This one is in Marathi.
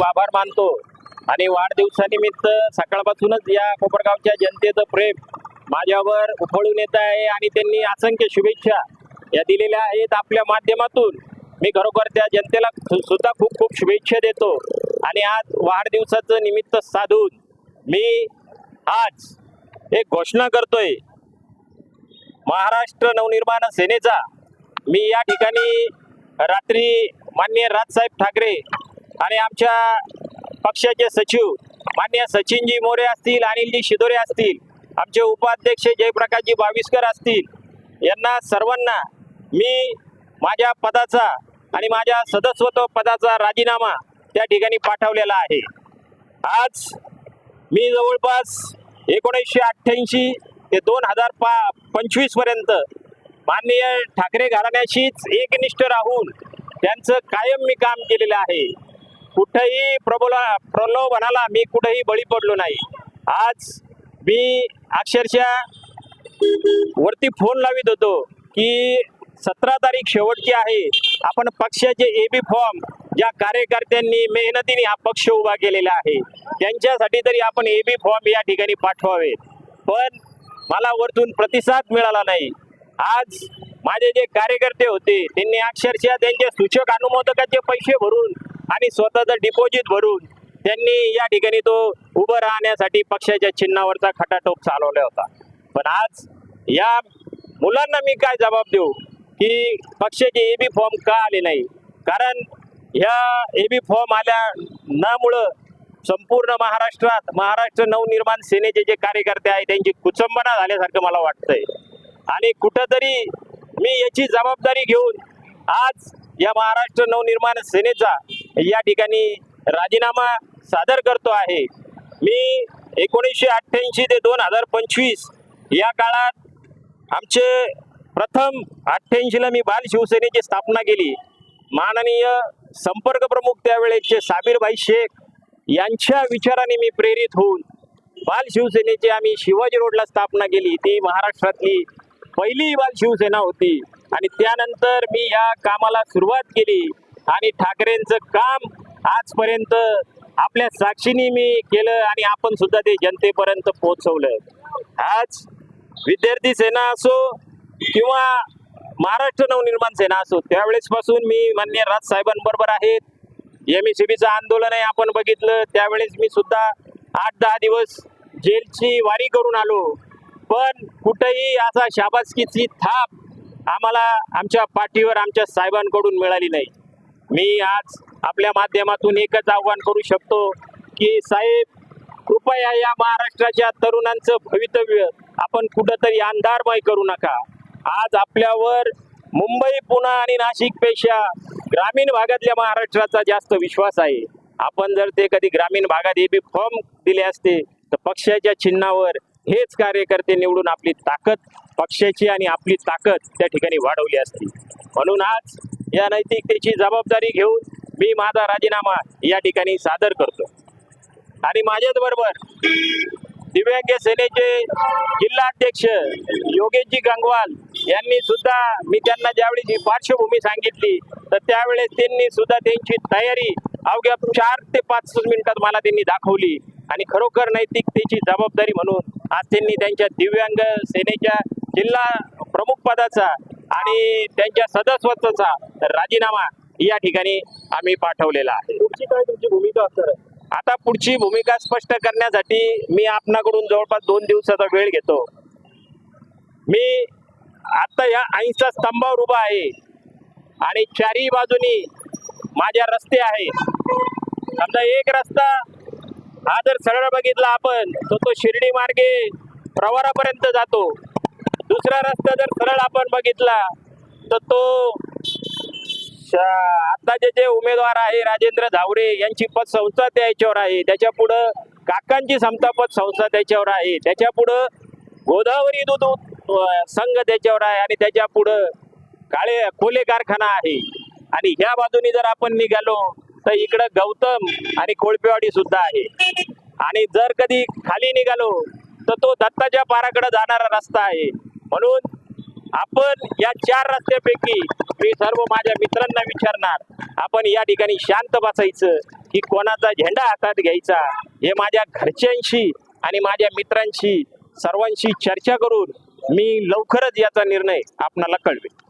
खूप आभार मानतो. आणि वाढदिवसानिमित्त सकाळपासूनच या कोपरगावच्या जनतेचं प्रेम माझ्यावर उफळून येत आहे आणि त्यांनी असंख्य शुभेच्छा या दिलेल्या आहेत आपल्या माध्यमातून. मी खरोखर त्या जनतेला सुद्धा खूप खूप शुभेच्छा देतो. आणि आज वाढदिवसाचं निमित्त साधून मी आज एक घोषणा करतोय. महाराष्ट्र नवनिर्माण सेनेचा मी या ठिकाणी रात्री माननीय राजसाहेब ठाकरे आणि आमच्या पक्षाचे सचिव मान्य सचिनजी मोरे असतील अनिलजी शिदोरे असतील आमचे उपाध्यक्ष जयप्रकाशजी बाविस्कर असतील यांना सर्वांना मी माझ्या पदाचा आणि माझ्या सदस्यत्व पदाचा राजीनामा त्या ठिकाणी पाठवलेला आहे. आज मी जवळपास एकोणीसशे अठ्ठ्याऐंशी ते दोन हजार पा पंचवीसपर्यंत माननीय ठाकरे घराण्याशीच एकनिष्ठ राहून त्यांचं कायम मी काम केलेलं आहे. कुठंही प्रबोला प्रलोभनाला मी कुठंही बळी पडलो नाही. आज मी अक्षरशः वरती फोन लावित होतो की सतरा तारीख शेवटची आहे. आपण पक्षाचे ए बी फॉर्म ज्या कार्यकर्त्यांनी मेहनतीने हा पक्ष उभा केलेला आहे त्यांच्यासाठी तरी आपण ए बी फॉर्म या ठिकाणी पाठवावे पण मला वरतून प्रतिसाद मिळाला नाही. आज माझे जे कार्यकर्ते होते त्यांनी अक्षरशः त्यांचे सूचक अनुमोदकाचे पैसे भरून आणि स्वतःचं डिपॉझिट भरून त्यांनी या ठिकाणी तो उभं राहण्यासाठी पक्षाच्या चिन्हावरचा खटाटोप चालवला होता. पण आज या मुलांना मी काय जबाब देऊ की पक्षाचे ए बी फॉर्म का आले नाही? कारण ह्या बी फॉर्म आल्या नामुळं संपूर्ण महाराष्ट्रात महाराष्ट्र नवनिर्माण सेनेचे जे कार्यकर्ते आहेत त्यांची कुचंबना झाल्यासारखं मला वाटतंय. आणि कुठंतरी मी याची जबाबदारी घेऊन आज या महाराष्ट्र नवनिर्माण सेनेचा या ठिकाणी राजीनामा सादर करतो आहे. मी एकोणीसशे अठ्ठ्याऐंशी ते दोन हजार पंचवीस या काळात आमचे प्रथम अठ्ठ्याऐंशीला मी बाल शिवसेनेची स्थापना केली. माननीय संपर्क प्रमुख त्यावेळेचे साबीरभाई शेख यांच्या विचाराने मी प्रेरित होऊन बाल शिवसेनेची आम्ही शिवाजी रोडला स्थापना केली. ती महाराष्ट्रातली पहिली बाल शिवसेना होती. आणि त्यानंतर मी या कामाला सुरुवात केली. आणि ठाकरेंचं काम आजपर्यंत आपल्या साक्षीने मी केलं आणि आपण सुद्धा ते जनतेपर्यंत पोहोचवलं आज विद्यार्थी सेना असो किंवा महाराष्ट्र नवनिर्माण सेना असो त्यावेळेस पासून मी मान्य राज साहेबांबरोबर आहेत एम चं आंदोलन आहे आपण बघितलं. त्यावेळेस मी सुद्धा आठ दहा दिवस जेलची वारी करून आलो. पण कुठेही असा शाबासकीची थाप आम्हाला आमच्या पाठीवर आमच्या साहेबांकडून मिळाली नाही. मी आज आपल्या माध्यमातून एकच आव्हान करू शकतो की साहेब कृपया या महाराष्ट्राच्या तरुणांचं भवितव्य आपण कुठंतरी अंधारमय करू नका. आज आपल्यावर मुंबई पुणे आणि नाशिकपेक्षा ग्रामीण भागातल्या महाराष्ट्राचा जास्त विश्वास आहे. आपण जर ते कधी ग्रामीण भागात एबी फॉर्म दिले असते तर पक्षाच्या चिन्हावर हेच कार्यकर्ते निवडून आपली ताकद पक्षाची आणि आपली ताकद त्या ठिकाणी वाढवली असती. म्हणून आज या नैतिकतेची जबाबदारी घेऊन मी माझा राजीनामा या ठिकाणी सादर करतो. आणि माझ्याच बरोबर दिव्यांग सेनेचे जिल्हा अध्यक्ष योगेशजी गंगवाल यांनी सुद्धा मी त्यांना ज्यावेळी जी पार्श्वभूमी सांगितली तर त्यावेळेस त्यांनी सुद्धा त्यांची तयारी अवघ्या चार ते पाच मिनिटात मला त्यांनी दाखवली. आणि खरोखर नैतिकतेची जबाबदारी म्हणून आज त्यांनी त्यांच्या दिव्यांग सेनेच्या जिल्हा प्रमुख पदाचा आणि त्यांच्या सदस्यत्वाचा राजीनामा या ठिकाणी आम्ही पाठवलेला आहे. पुढची काय तुमची भूमिका असणार आहे? आता पुढची भूमिका स्पष्ट करण्यासाठी मी आपणाकडून जवळपास दोन दिवसाचा वेळ घेतो. मी आता या ऐंसा स्तंभावर उभा आहे आणि चारही बाजूनी माझ्या रस्ते आहेत. समजा एक रस्ता हा जर सरळ बघितला आपण. तर तो शिर्डी मार्गे प्रवारापर्यंत जातो. दुसरा रस्ता जर सरळ आपण बघितला तर तो आताचे जे उमेदवार आहे राजेंद्र धावरे यांची पद संस्था त्याच्यावर आहे. त्याच्या पुढं काकांची समता पद संस्था त्याच्यावर आहे. त्याच्या पुढं गोदावरी दूध संघ त्याच्यावर आहे आणि त्याच्या पुढं काळे कोले कारखाना आहे. आणि ह्या बाजूनी जर आपण निघालो तर इकडं गौतम आणि कोळपेवाडी सुद्धा आहे. आणि जर कधी खाली निघालो तर तो दत्ताच्या पाराकडे जाणारा रस्ता आहे. म्हणून आपण या चार रस्त्यापैकी मी सर्व माझ्या मित्रांना विचारणार आपण या ठिकाणी शांत बसायचं की कोणाचा झेंडा हातात घ्यायचा हे माझ्या घरच्यांशी आणि माझ्या मित्रांशी सर्वांशी चर्चा करून मी लवकरच याचा निर्णय आपणाला कळवेन.